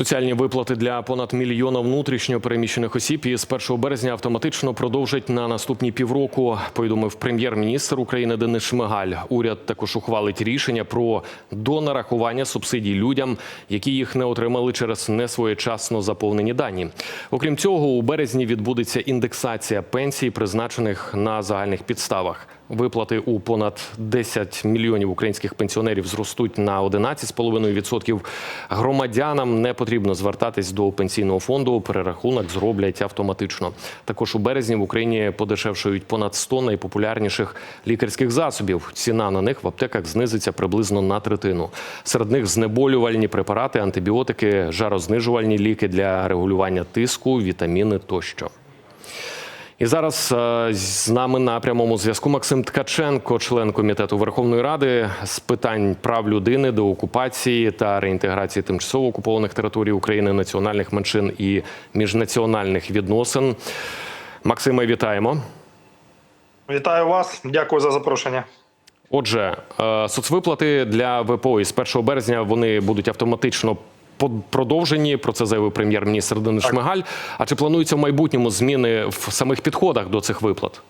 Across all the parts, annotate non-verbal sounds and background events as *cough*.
Соціальні виплати для понад мільйона внутрішньо переміщених осіб із 1 березня автоматично продовжать на наступні півроку. Повідомив прем'єр-міністр України Денис Шмигаль. Уряд також ухвалить рішення про донарахування субсидій людям, які їх не отримали через несвоєчасно заповнені дані. Окрім цього, у березні відбудеться індексація пенсій, призначених на загальних підставах. Виплати у понад 10 мільйонів українських пенсіонерів зростуть на 11,5%. Громадянам не потрібно звертатись до пенсійного фонду. Перерахунок зроблять автоматично. Також у березні в Україні подешевшують понад 100 найпопулярніших лікарських засобів. Ціна на них в аптеках знизиться приблизно на третину. Серед них знеболювальні препарати, антибіотики, жарознижувальні ліки для регулювання тиску, вітаміни тощо. І зараз е, з нами на прямому зв'язку Максим Ткаченко, член комітету Верховної Ради з питань прав людини, деокупації та реінтеграції тимчасово окупованих територій України, національних меншин і міжнаціональних відносин. Максиме, вітаємо. Вітаю вас, дякую за запрошення. Отже, е, соцвиплати для ВПО із 1 березня вони будуть автоматично продовжені. Про це заявив прем'єр-міністр Денис Шмигаль. А чи плануються в майбутньому зміни в самих підходах до цих виплат?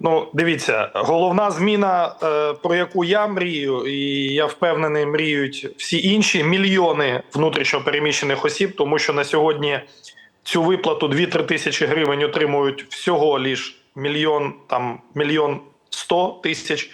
Ну, дивіться, головна зміна, е, про яку я мрію, і я впевнений, мріють всі інші мільйони внутрішньо переміщених осіб, тому що на сьогодні цю виплату 2-3 тисячі гривень отримують всього лиш мільйон там мільйон сто тисяч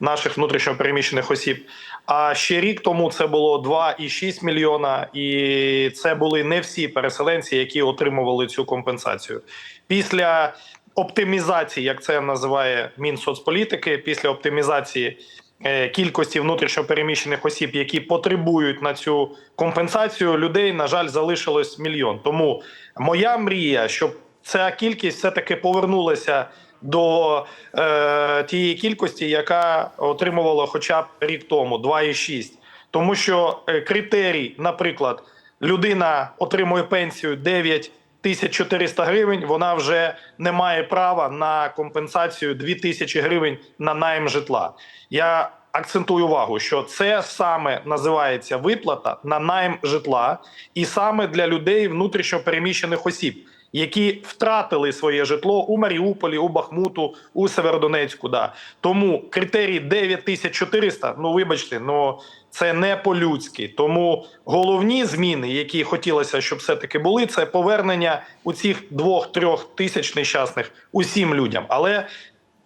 наших внутрішньо переміщених осіб. А ще рік тому це було 2,6 мільйона, і це були не всі переселенці, які отримували цю компенсацію. Після оптимізації, як це називає Мінсоцполітики, після оптимізації е, кількості внутрішньо переміщених осіб, які потребують на цю компенсацію, людей на жаль залишилось мільйон. Тому моя мрія, щоб ця кількість все таки повернулася до е, тієї кількості, яка отримувала хоча б рік тому 2,6. Тому що е, критерій, наприклад, людина отримує пенсію 9 тисяч 400 гривень, вона вже не має права на компенсацію 2 тисячі гривень на найм житла. Я акцентую увагу, що це саме називається виплата на найм житла, і саме для людей внутрішньо переміщених осіб які втратили своє житло у Маріуполі, у Бахмуту, у Северодонецьку. Да. Тому критерій 9400, ну вибачте, ну це не по-людськи. Тому головні зміни, які хотілося, щоб все-таки були, це повернення у цих двох-трьох тисяч нещасних усім людям. Але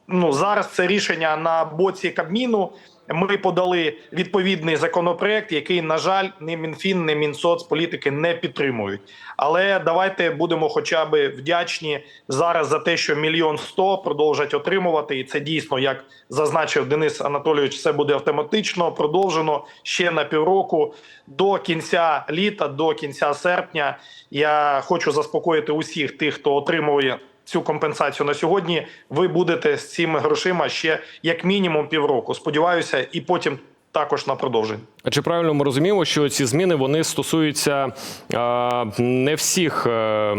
ну зараз це рішення на боці Кабміну. Ми подали відповідний законопроект, який, на жаль, ні Мінфін, ні Мінсоцполітики не підтримують. Але давайте будемо хоча б вдячні зараз за те, що мільйон сто продовжать отримувати, і це дійсно, як зазначив Денис Анатолійович, це буде автоматично продовжено ще на півроку до кінця літа, до кінця серпня. Я хочу заспокоїти усіх тих, хто отримує цю компенсацію на сьогодні. Ви будете з цими грошима ще як мінімум півроку. Сподіваюся, і потім також на продовження. А чи правильно ми розуміємо, що ці зміни вони стосуються е, не всіх, е,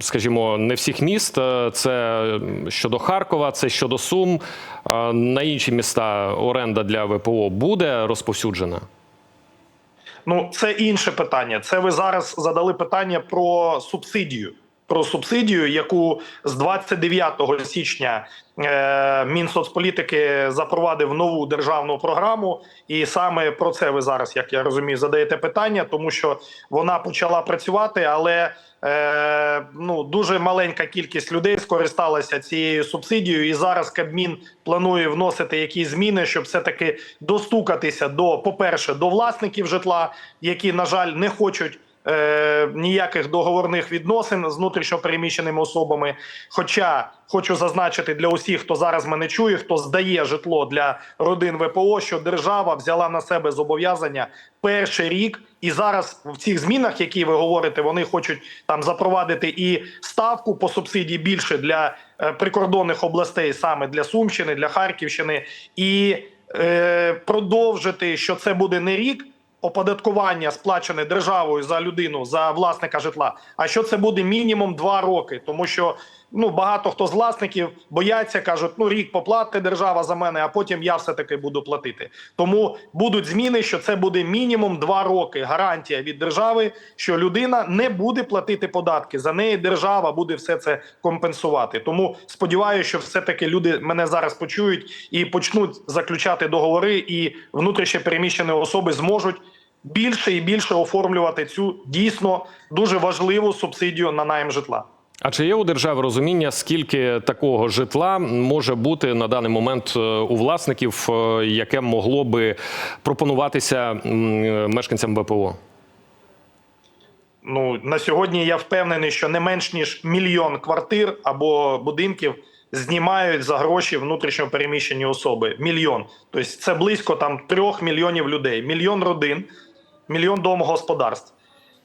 скажімо, не всіх міст? Е, Це щодо Харкова, це щодо Сум. Е, На інші міста оренда для ВПО буде розповсюджена? Ну, це інше питання. Це ви зараз задали питання про субсидію. Про субсидію, яку з 29 січня е, Мінсоцполітики запровадив нову державну програму, і саме про це ви зараз, як я розумію, задаєте питання, тому що вона почала працювати, але е, ну дуже маленька кількість людей скористалася цією субсидією, і зараз Кабмін планує вносити якісь зміни, щоб все таки достукатися до, по-перше, до власників житла, які на жаль не хочуть. Е, ніяких договорних відносин з внутрішньо переміщеними особами. Хоча хочу зазначити для усіх, хто зараз мене чує, хто здає житло для родин ВПО, що держава взяла на себе зобов'язання перший рік, і зараз в цих змінах, які ви говорите, вони хочуть там запровадити і ставку по субсидії більше для е, прикордонних областей, саме для Сумщини, для Харківщини, і е, продовжити, що це буде не рік оподаткування сплачене державою за людину за власника житла. А що це буде мінімум два роки, тому що Ну, багато хто з власників бояться, кажуть, ну рік поплатить держава за мене, а потім я все таки буду платити. Тому будуть зміни, що це буде мінімум два роки. Гарантія від держави, що людина не буде платити податки. За неї держава буде все це компенсувати. Тому сподіваюся, що все таки люди мене зараз почують і почнуть заключати договори, і внутрішньо переміщені особи зможуть більше і більше оформлювати цю дійсно дуже важливу субсидію на найм житла. А чи є у держави розуміння, скільки такого житла може бути на даний момент е, у власників, е, яке могло би пропонуватися мешканцям ВПО? Ну на сьогодні я впевнений, що не менш ніж мільйон квартир або будинків знімають за гроші внутрішньо переміщені особи. Мільйон. Тобто це близько там трьох мільйонів людей, мільйон родин, мільйон домогосподарств.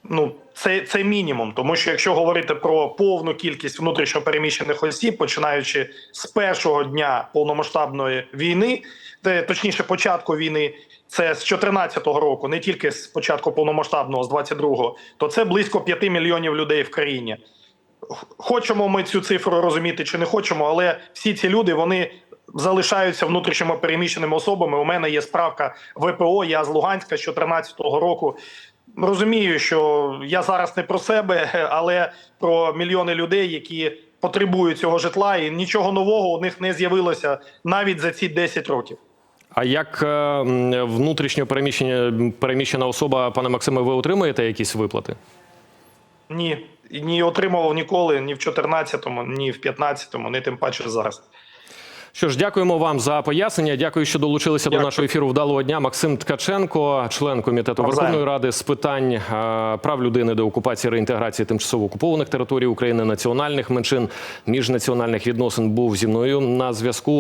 Ну, це, це мінімум, тому що якщо говорити про повну кількість внутрішньо переміщених осіб, починаючи з першого дня повномасштабної війни, те, точніше, початку війни, це з 2014 року, не тільки з початку повномасштабного, з 22-го, то це близько 5 мільйонів людей в країні. Хочемо ми цю цифру розуміти чи не хочемо, але всі ці люди вони залишаються внутрішньо переміщеними особами. У мене є справка ВПО. Я з Луганська з 2014 року. Розумію, що я зараз не про себе, *laughs* але про мільйони людей, які потребують цього житла, і нічого нового у них не з'явилося навіть за ці 10 років. А як е, внутрішньо переміщення переміщена особа, пане Максиме, ви отримуєте якісь виплати? Ні, ні отримував ніколи, ні в 14-му, ні в 15-му, ні тим паче зараз. Що ж, дякуємо вам за пояснення. Дякую, що долучилися до Дякую. нашого ефіру. Вдалого дня. Максим Ткаченко, член комітету Навзаєм. Верховної Ради з питань е, прав людини, деокупації, реінтеграції тимчасово окупованих територій України, національних меншин, міжнаціональних відносин, був зі мною на зв'язку.